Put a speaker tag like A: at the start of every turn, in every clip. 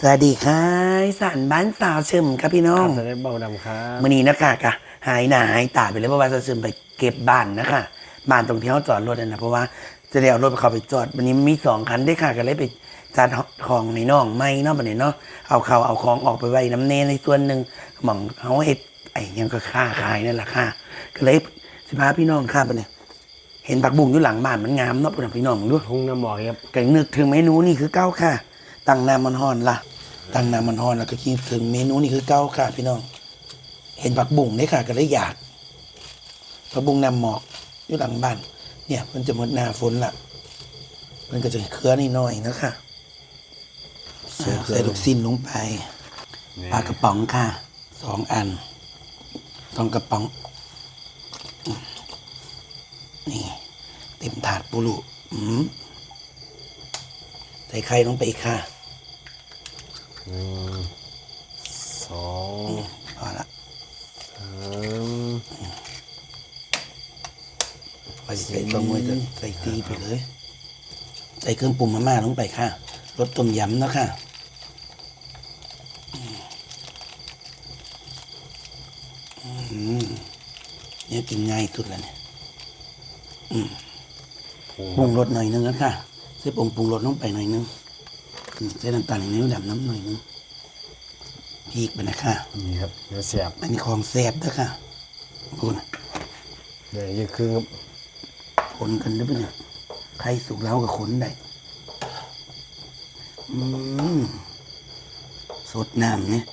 A: สวัสดีค่ะอีสานบ้านสาวเชิมครับพี่น้อง
B: จะได้เบาดำครับ
A: มื่อนี้นะคะกะหายหนาหายตาไปเลยเพราะว่าจะเชิมไปเก็บบ้านนะคะบ้านตรงที่เขาจอดรถนั่นนะเพราะว่าจะได้เอารถเขาไปจอดวันนี้มีสองคันได้ค่ะก็เลยไปจัดของในน้องไม่เนาะบัดนี้เนาะเอาเขาเอาของออกไปไว้น้ำเนในส่วนหนึ่งหมองเขาเห็ดไอ้หยังก็ค่าขายนั่นแหละค่ะก็เลยสิพาพี่น้องค่ะบัดนี้เห็นผักบุ้งอยู่หลังบ้านมันงามเนาะพี่น้องดู
B: ทุ่งน้ำหมอกครับ
A: ก็นึกถึงเมนูนี่คือเก้าค่ะ ตั้งน้ำมันฮอนละตั้งน้ำมันฮอนแล้วก็คิดถึงเมนูนี่คือเก้าค่ะ พี่น้อง เห็นผักบุ้งเนี่ยค่ะ ก็เลยอยากผักบุ้งน้ำหมอกอยู่หลังบ้าน เนี่ย มันจะหมดหน้าฝนละมันก็จะเครือนิดหน่อยนะคะอ่าใส่ลูกสิ้นลงไปปลากระป๋องค่ะสองอันสองกระป๋องอืมนี่ เต็มถาดปูรุอืมใส่ไข่ลงไปอีกค่ะ
B: สอง
A: พอละ
B: สาม
A: ไปใส่ตัวมือจะใส่ซีไปเลย ใส่เครื่องปรุงมาม่าลงไปค่ะรสต้มยำนะค่ะอืมเนี่ยกินง่ายสุดแล้วเนี่ยอืมปรุงรสหน่อยนึงนะค่ะใส่ปรุงปรุงรสลงไปหน่อยนึงอืม ใส่น้ำตาลอย่างนี้ดำน้ำหน่อยนึงพริกไปนะคะ
B: นี่ครับเดี๋ยวเสียบ
A: อันนี้ของแซ่บนะค่ะคุณ
B: เดี๋ยวยืดครึ่งครับ
A: คนกันหรือเปล่าเนี่ยใครสุกแล้วก็ขนได้อืมสดน้ำเนี่ย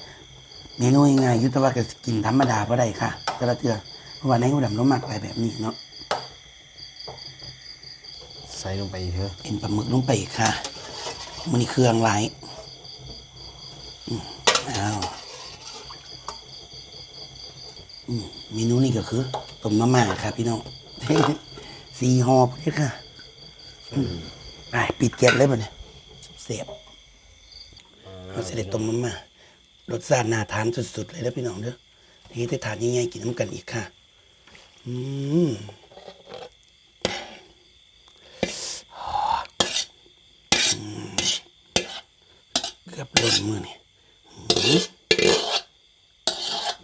A: เมนูง่ายๆอยุตว่าก็กินธรรมดาก็ได้ค่ะ แต่ละเทือเพราะว่าในหูดำเราหมักไปแบบนี้เนาะ
B: ใส่ลงไปอีกเถอะ
A: เอ็นปลาหมึกลงไปอีกค่ะ มันนี่เครื่องหลายอืมอ้าวอืมเมนูนี้ก็คือต้มมาม่าค่ะพี่น้องสีหอบเลยค่ะอืมไปปิดแก๊สเลยป่ะเนี่ยเสียบเราเสด็จต้มมาม่ารสชาติน่าทานสุดๆเลยแล้วพี่น้องเด้อทีนี้ได้ทานง่ายๆกินน้ำกันอีกค่ะ อืม เกือบหล่นมือนี่อื้อ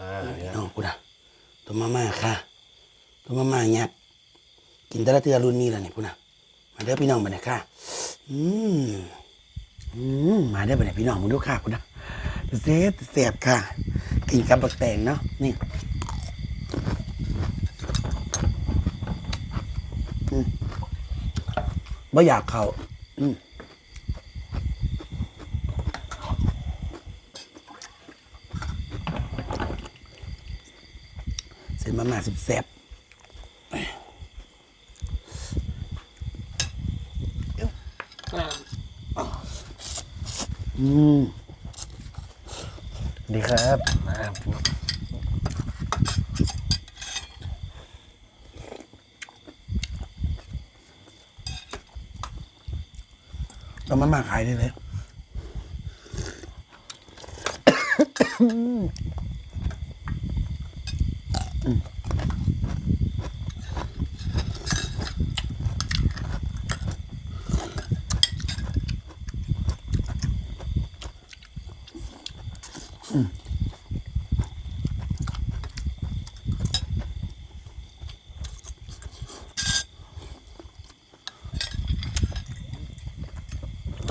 B: อ่าเนี่ย
A: น้องกูนะตัวมาม่าค่ะตัวมาม่ายักษ์กินแต่ละเทือรุ่นนี้แหละนี่พูนะมาเด้อพี่น้องมาเนี่ยค่ะ อืมอืมมาเด้อมาเนี่ยพี่น้องมึงดูค่ะกูนะเซฟเสียบค่ะ กินกับบักแตงเนาะนี่อืมบ่อยากเขาอืม เส้นมาม่าสิบแซ่บอืม
B: ดีครับมา
A: เรามาม่าขายได้เลย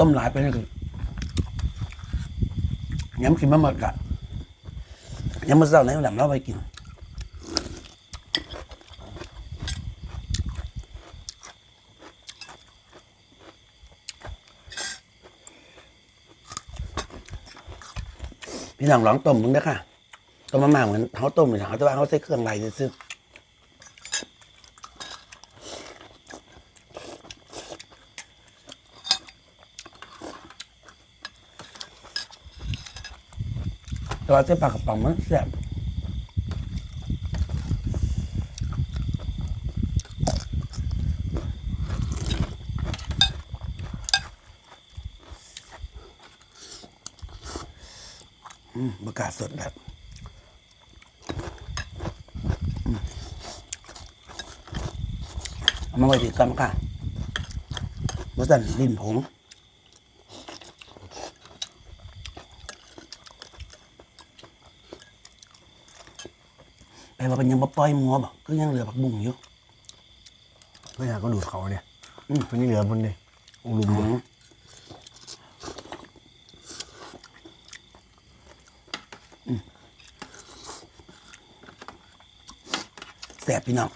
A: ต้มหลายไปนี่คือย้ำกินมะมากะย้ำมาเศร้าไหนหลังเราไปกินพี่น้องลองต้มมึงนะค่ะต้มมะม่าเหมือนเขาต้มเลยเขาแต่ว่าเขาใส่เครื่องในซื้อ แต่ว่าใส่ปลากระป๋องมันแซ่บอืมบรรยากาศสดแบบมเอามาไว้ติดซ้ำค่ะเมื่อสั่นลิ้นผง ไปว่า เป็นยังบ่ปล่อยหมัวบ่ก็ยังเหลือผักบุ้งอยู่
B: เพื่อนก็ดูดเขาเนี่ย
A: อืม
B: เพื่อนนี่เหลือมันเลยองค์ลุม
A: อื
B: เลย
A: มอืมแสบพี่น้อง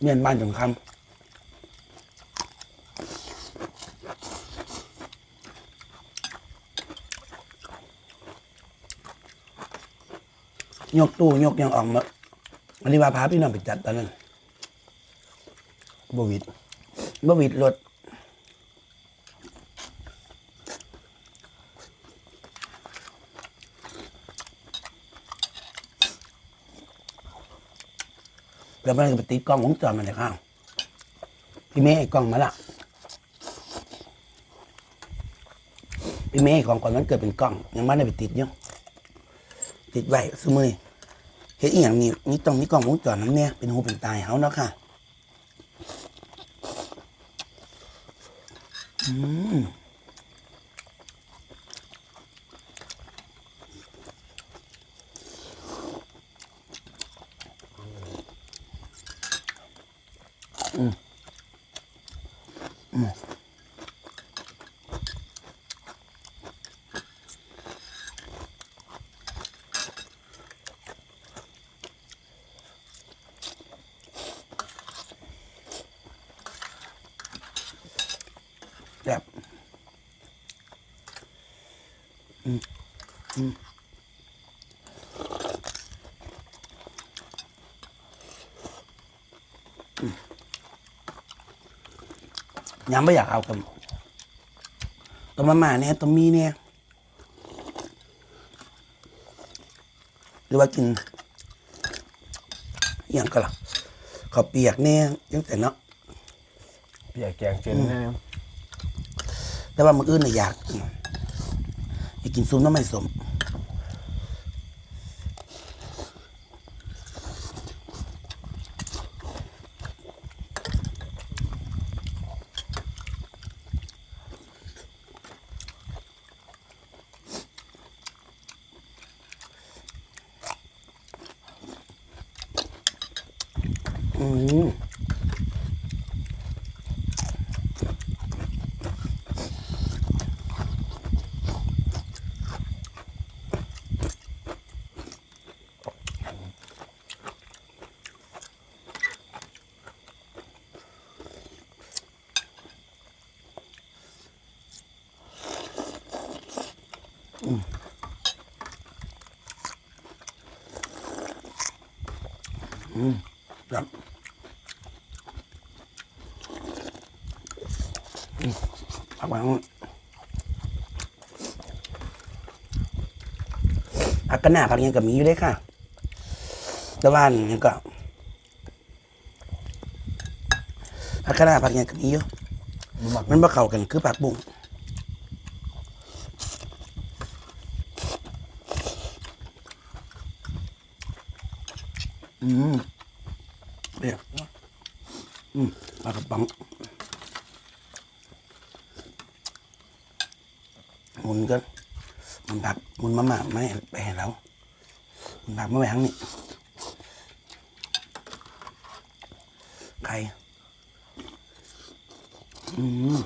A: เมียนบ้านจงคำ ยกตู้ยกยังออกมาอันนี้ว่าพาพี่น้องไปจัดตอนนั้น
B: บวิด
A: บวิดรถแล้วมันก็ไปติดกล้องวงจรมันเลยข้างพี่เมย์ไอ้กล้องมาละพี่เมย์ไอ้กล้องก่อนนั้นเกิดเป็นกล้องยังไม่ได้ไปติดยัง ติดไว้สมือเห็นอีหยังนี่นี่ต้องมีกล้องวงจรนั้นเนี่ยเป็นหูเป็นตายเขาเนาะค่ะอืมอืมอืมแบบอืมอืมอืม ยังไม่อยากเอากันตัวมาม่าเนี่ยตัวมีเนี่ยหรือว่ากินอหย่างก็ล่ะข้าวเปียกเนี่ยยังแต่เนาะ
B: เปียกแกงเจนแน่
A: แต่ว่ามื้ออื่นน่ะอยากกินอยากกินซุปน้ำมันสม อืมอืม ครับอืมพักไว้ข้างนอกพักกันหน้าพักยังกับมีอยู่เลยค่ะแต่ว่าอันยังก็พักกันหน้าพักยังกับมีอยู่
B: มันหมัก
A: มันบ่เข้ากันคือผักบุ้งอืม เนี่ยอืมปลากระป๋องมุนกันมุนผักมุนมาม่าไม่ไปให้เราหมุนผักมะแหวงนี่ไข่อืม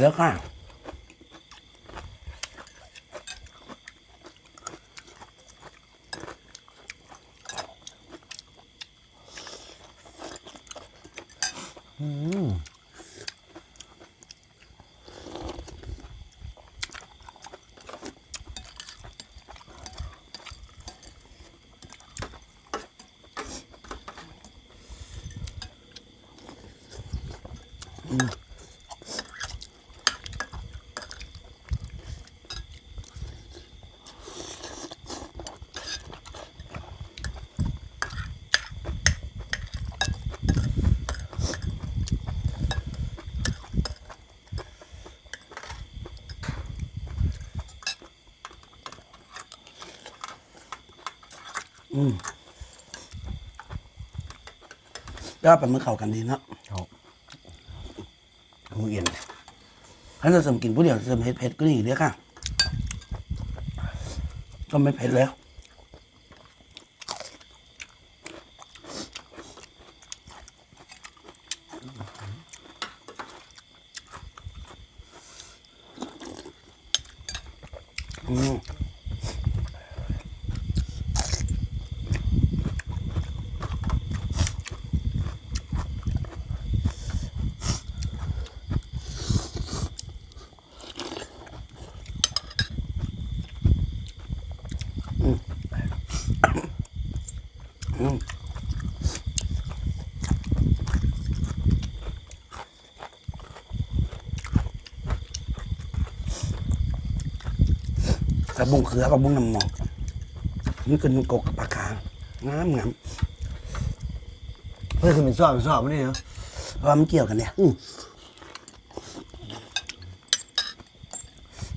A: มาแล้วค่ะ
B: อืม
A: ก็ปลาหมึกเข้ากันดีเนาะ
B: เขามือเอียน
A: ถ้าจะเสริมกินผู้เดียวเสริมเผ็ดเผ็ดก็นี่เดียวค่ะ ก็ไม่เผ็ดแล้วอืม อืมกระบุงเขือกับบุงน้ำหมอกนี่คือนุ่งกกกับปลากางงามงาม
B: เพื่อนคือเป็นซอบเป็นซอบไม่ได้เหรอ
A: เพราะว่ามันเกี่ยวกันเนี่ย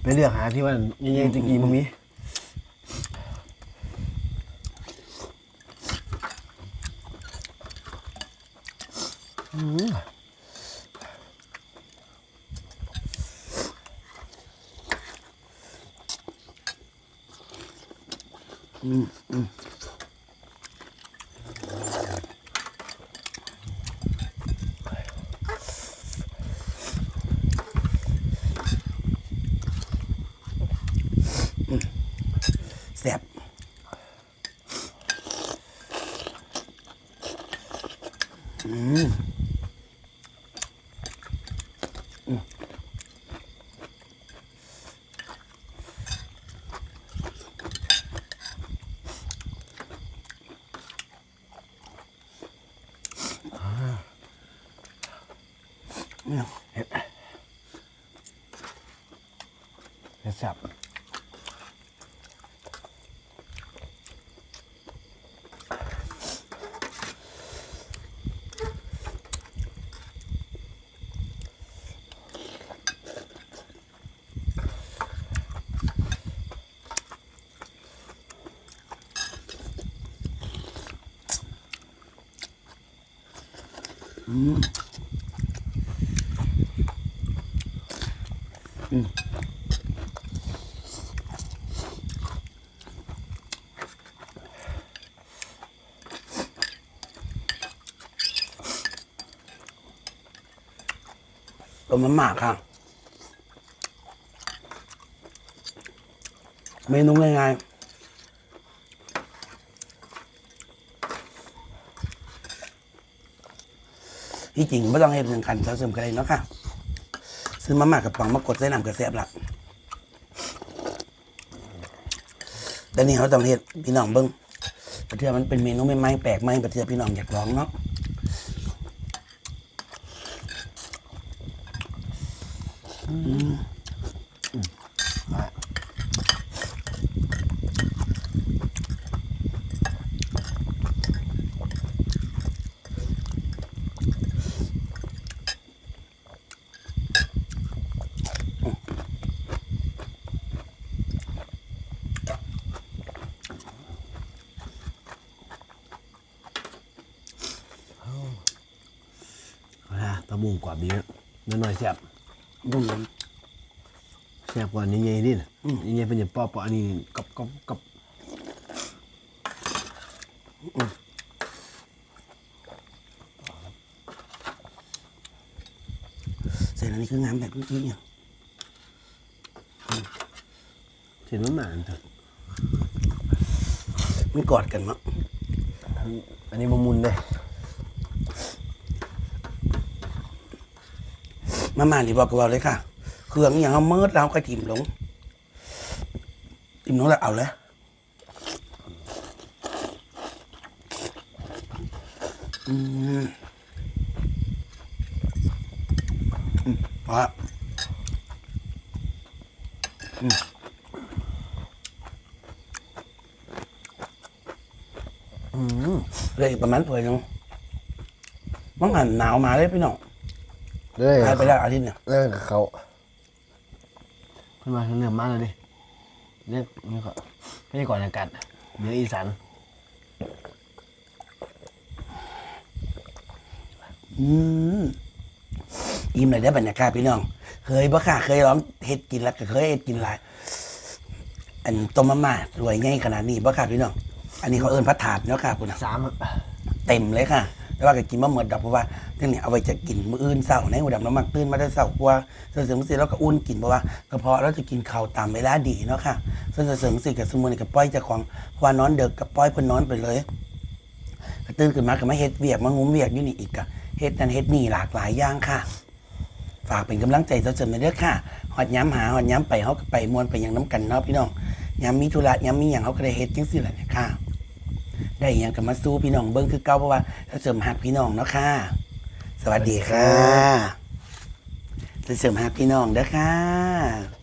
B: ไปเลือกหาที่ว่ายังไงตะกี้มันมีอืม
A: อืมอืมอืมแซ่บอืมอืมเนี่ย
B: เฮ็ดเฮ็ดแซ่บ
A: อืมต้มน้ำหมากค่ะ เมนูง่ายๆ ที่จริงไม่ต้องให้เป็นกันเสริมกันเลยเนาะค่ะ ซื้อมาม่ากับปังมากดใส่น้ำกระแสบละแต่นี่เขาต้องเห็ดพี่น้องเบิ้งประเทียมันเป็นเมนูใหม่แปลกใหม่ประเทียมพี่น้องอยากลองเนาะ
B: นะตะบุงกว่าบีเนื้อหน่อยแซ่บ
A: บุ้ง
B: แซ่บกว่านี้ไงดินี่ไงเป็นอย่างปอปออันนี้กับกับกับ
A: เสร็จอันนี้คืองานแบบนี้เนี่ย
B: เห็นว่าหมาอันเถอะ
A: มันกอดกันมั้ง
B: อันนี้บะมุนเลย
A: มาม่านี่บอกกับเราเลยค่ะ เครื่องอย่างเอาเมิดเราก็จิ้มลงจิ้มลงแล้วเอาเลยอืมอืมพอละอืมเลยอีกประมาณถ้วยหนึงมันหันหนาวมาเลยพี่น้อง
B: เลย
A: หายไปแล้วอาทิตย์เนี่ย
B: เลิกกับเขาขึ้นมาเรื่องมากเลยดิเรียกนี่ก็ไม่ใช่ก่อนอากาศเหนืออีสาน
A: อืมอิ่มเลยได้อบรรยากาศพี่น้อง เคยบ่ค่ะ เคยลองเฮ็ดกินแล้วก็เคยเฮ็ดกินหลาย อันต้มมาม่าสวยง่ายขนาดนี้บ่ค่ะพี่น้อง อันนี้เขาเอิ้นพระถาดเนาะค่ะคุณน่ะ
B: สามอะ
A: เต็มเลยค่ะ แต่ว่าก็กินมาหมดดอกเพราะว่าเรื่องนี้เอาไว้จะกินมื้ออื่นเช้าในหัวดำน้ำมันตื่นมาได้เช้ากว่าส่วนเสริมสิแล้วก็อุ่นกินเพราะว่ากระเพาะเราจะกินข้าวตามเวลาดีเนาะค่ะส่วนเสริมสิกับสมุนกับป้อยจ้าของเพราะว่านอนเด็กกับป้อยเพิ่นนอนไปเลยก็ตื่นขึ้นมาก็มาเฮ็ดเวียกมางุ้มเวียกอยู่นี่อีกอะเฮ็ดนั่นเฮ็ดนี่หลากหลายอย่างค่ะ ฝากเป็นกำลังใจเสริมในเด้อค่ะหอดย้ำหาหอดย้ำไปเฮาก็ไปมวนไปอย่างน้ำกันเนาะพี่น้องย้ำมีธุระย้ำมีอย่างเขาก็ได้เฮ็ดจังซี่แหละเนี่ยค่ะ ได้อหยังกับมาสู้พี่น้องเบิ้งคือเก่าเพราะว่าเราเสริมหักพี่น้องเนาะค่ะ สวัสดีค่ะเราเสริมหักพี่น้องเด้อค่ะ